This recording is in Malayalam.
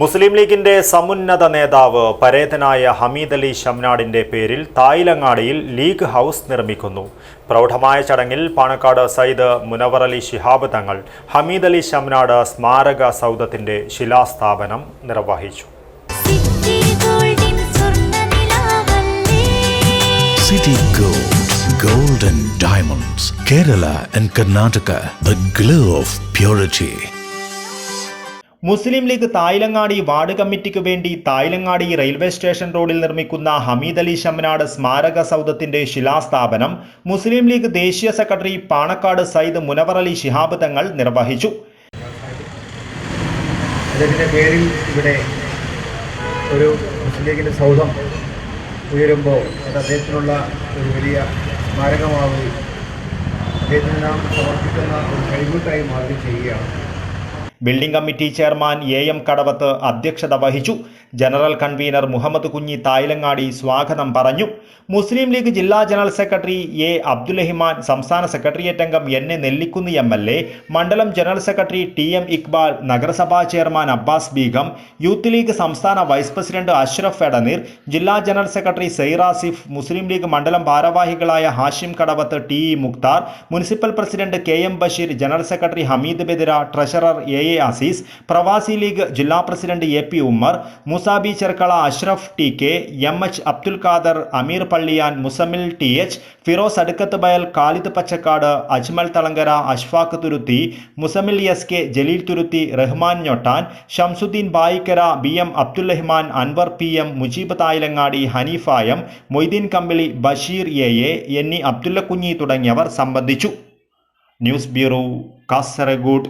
മുസ്ലിം ലീഗിന്റെ സമുന്നത നേതാവ് പരേതനായ ഹമീദ് അലി ഷംനാടിന്റെ പേരിൽ തായിലങ്ങാടിയിൽ ലീഗ് ഹൗസ് നിർമ്മിക്കുന്നു. പ്രൗഢമായ ചടങ്ങിൽ പാണക്കാട് സയ്യിദ് മുനവർ അലി ശിഹാബ് തങ്ങൾ ഹമീദ് അലി ഷംനാട് സ്മാരക സൗധത്തിന്റെ ശിലാസ്ഥാപനം നിർവഹിച്ചു. സിറ്റി ഗോൾഡിൻ സ്വർണനിലാവല്ലേ City Gold, Gold and Diamonds, Kerala and Karnataka, the glow of purity. Muslim League Thayalangadi ward കമ്മിറ്റിക്ക് വേണ്ടി തായിലങ്ങാടി റെയിൽവേ സ്റ്റേഷൻ റോഡിൽ നിർമ്മിക്കുന്ന ഹമീദ് അലി ഷംനാട് സ്മാരക സൗധത്തിന്റെ ശിലാസ്ഥാപനം മുസ്ലിം ലീഗ് ദേശീയ സെക്രട്ടറി പാണക്കാട് സയ്യിദ് മുനവർ അലി ശിഹാബ് തങ്ങൾ നിർവഹിച്ചു. അദ്ദേഹത്തിന്റെ പേരിൽ ഇവിടെ ഒരു മുസ്ലിം ലീഗിന്റെ സൗധം ഉയരുമ്പോൾ അത് അദ്ദേഹത്തിനുള്ള ഒരു വലിയ സ്മാരകമാവുകയും അദ്ദേഹത്തിന് നാം സമർപ്പിക്കുന്ന ഒരു കൈകൂട്ടായി മാറുകയും ചെയ്യുകയാണ്. Building committee chairman A M Kadavath അധ്യക്ഷത വഹിച്ചു. ജനറൽ കൺവീനർ മുഹമ്മദ് കുഞ്ഞി തായിലങ്ങാടി സ്വാഗതം പറഞ്ഞു. മുസ്ലിം ലീഗ് ജില്ലാ ജനറൽ സെക്രട്ടറി എ അബ്ദുലഹിമാൻ സംസ്ഥാന സെക്രട്ടേറിയറ്റ് അംഗം N A Nellikkunnu M L A മണ്ഡലം general secretary T M Iqbal നഗരസഭാ chairman Abbas Begum youth league സംസ്ഥാന വൈസ് പ്രസിഡന്റ് അഷ്റഫ് എടനീർ ജില്ലാ ജനറൽ സെക്രട്ടറി സെയ്റാസിഫ് മുസ്ലിം ലീഗ് മണ്ഡലം ഭാരവാഹികളായ Hashim Kadavath T E Mukhtar municipal president K M Basheer general secretary Hameed Bedira treasurer A A Azeez Pravasi League ജില്ലാ president A P Ummer Musabi Cherkala Ashraf T K M H Abdul Khader Ameer Palliyan Muzammil T H Firoz Adukkath Bayal Khalid Pachakkad Ajmal Thalangara Ashfaq Thuruthi Muzammil S K Jaleel Thuruthi Rahman Njottan Shamsuddin Bayikkara B M Abdul Rahman Anwar P M Mujeeb Thayalangadi Haneefa M Moideen Kambili Basheer A A എന്നീ അബ്ദുല്ല കുഞ്ഞി തുടങ്ങിയവർ സംബന്ധിച്ചു. News bureau Kasaragod.